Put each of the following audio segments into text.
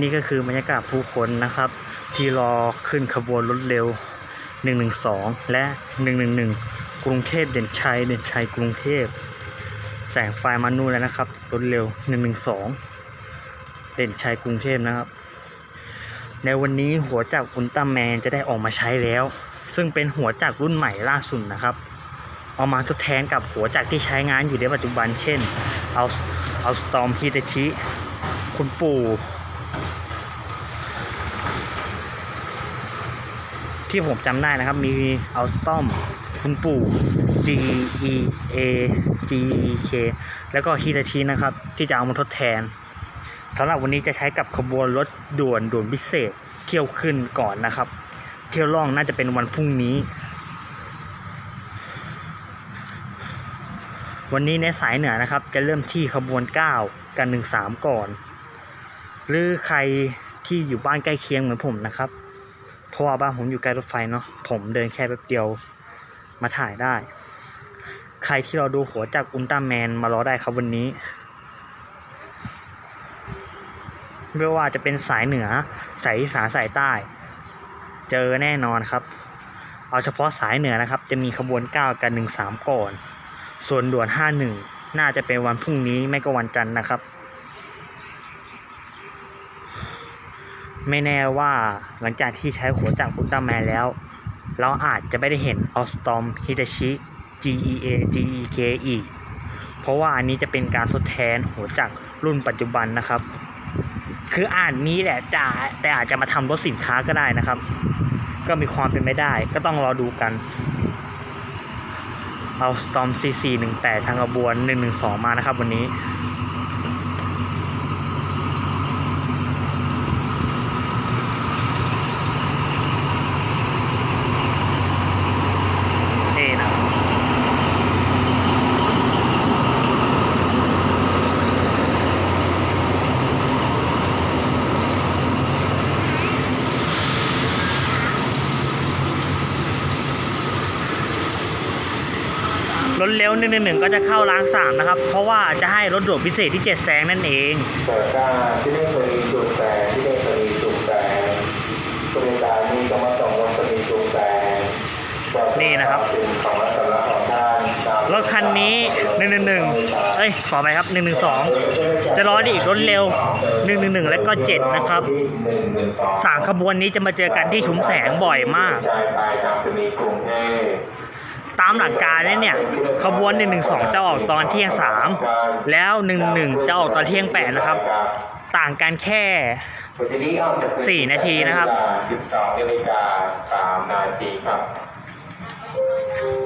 นี่ก็คือบรรยากาศผู้คนนะครับ ที่รอขึ้นขบวนรถเร็ว 112 และ 111 กรุงเทพเด่นชัยเด่นชัยกรุงเทพ แสงไฟมานู่นแล้วนะครับ รถเร็ว 112 เด่นชัยกรุงเทพนะครับ ในวันนี้หัวจักรอุลตร้าแมนจะได้ออกมาใช้แล้ว ซึ่งเป็นหัวจักรรุ่นใหม่ล่าสุดนะครับ เอามาทดแทนกับหัวจักรที่ใช้งานอยู่ในปัจจุบัน เช่น เอาเอาสตอมฮิตาชิคุณปู่ ที่ผมจำได้นะครับมีเอาตอมคุณปู่ G E A G E K แล้วก็ฮิตาชินะครับ ที่จะเอามาทดแทนสำหรับวันนี้จะใช้กับขบวนรถด่วนด่วนพิเศษเที่ยวขึ้นก่อนนะครับ เที่ยวล่องน่าจะเป็นวันพรุ่งนี้ วันนี้ในสายเหนือนะครับ จะเริ่มที่ขบวน 9 กัน 13 ก่อน หรือใครที่อยู่บ้านใกล้เคียงเหมือนผมนะครับ เพราะว่าบ้านผมอยู่ใกล้รถไฟเนาะผมเดินแค่แป๊บเดียวมาถ่ายได้ ใครที่เราดูหัวจากอุลตร้าแมนมารอได้ครับวันนี้ไม่ว่าจะเป็นสายเหนือสายอีสานสายใต้ เจอแน่นอนครับ เอาเฉพาะสายเหนือนะครับ จะมีขบวน 9 กัน 13 ก่อน ส่วนด่วน 51 น่าจะเป็นวันพรุ่งนี้ไม่ก็วันจันทร์นะครับ ไม่แน่ว่าหลังจากที่ใช้หัวจักรอุลตร้าแมนแล้ว เราอาจจะไม่ได้เห็นออสตอมฮิตาชิ GEA GEK อีก เพราะว่าอันนี้จะเป็นการทดแทนหัวจักรรุ่นปัจจุบันนะครับ คืออ่านนี้แหละจะแต่อาจจะมาทำรถสินค้าก็ได้นะครับ ก็มีความเป็นไม่ได้ ก็ต้องรอดูกัน เอาสตอม CC 18 ทางกระบวน 112 มานะครับวันนี้นะ รถเร็ว111ก็จะเข้ารางสามนะครับ เพราะว่าจะให้รถด่วนพิเศษที่7แซงนั่นเองเปิดหน้าที่ได้เคยจุดแสงที่ได้เคยจุดแสงบริการนี้จะมาส่งรถมีจุดแสงนี่นะครับสิ่งของรัตนของท่านรถคันนี้ 111 เอ้ย ขอไปครับ 112 จะร้อได้อีกรถเร็ว 111 และก็ 7 นะครับหนึ่งหนึ่งสองสามขบวนนี้จะมาเจอกันที่ชุมแสงบ่อยมาก ตามหลักการแล้วเนี่ยขบวน 112 จะออกตอนเที่ยง 3 แล้ว 11 จะออกตอนเที่ยง 8 นะครับ ต่างกันแค่สี่นาทีนะครับสิบสองนาฬิกาสามนาทีครับ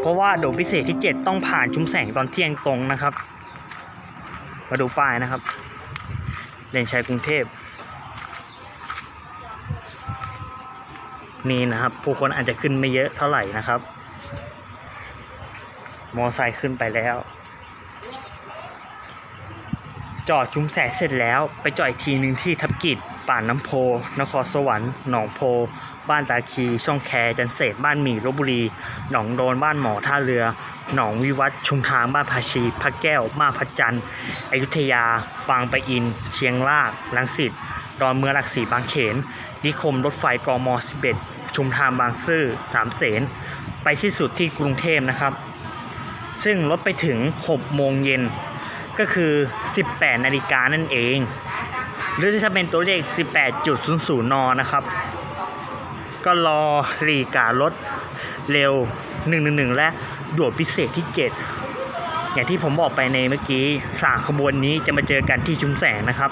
เพราะว่าโดดพิเศษที่ 7 ต้องผ่านชุมแสงตอนเที่ยงตรงนะครับ มาดูป้ายนะครับเลนชัยกรุงเทพนี่นะครับ ผู้คนอาจจะขึ้นไม่เยอะเท่าไหร่นะครับ มอไซค์ขึ้นไปแล้ว จอดชุมแสงเสร็จแล้วไปจอดอีกทีหนึ่งที่ทับกิจป่านน้ำโพ นครสวรรค์หนองโพ บ้านตาคี ช่องแคจันเศษบ้านหมี่ลบบุรี หนองโดนบ้านหมอท่าเรือ หนองวิวัฒน์ชุมทางบ้านภาชีพระแก้ว มาพัจันทร์อยุธยา บางปะอิน เชียงรากลังสิตดอนเมืองหลักสีบางเขน นิคมรถไฟกม 11 ชุมทางบางซื่อสามเสนไปสิ้นสุดที่กรุงเทพนะครับ ซึ่งรถไปถึง 6 โมงเย็นก็คือ 18 นาฬิกานั่นเอง หรือถ้าเป็นตัวเลข 18.00 น นะครับ ก็รอรีการรถเร็ว 111 และด่วนพิเศษที่ 7 อย่างที่ผมบอกไปในเมื่อกี้สามขบวนนี้จะมาเจอกันที่ชุมแสงนะครับ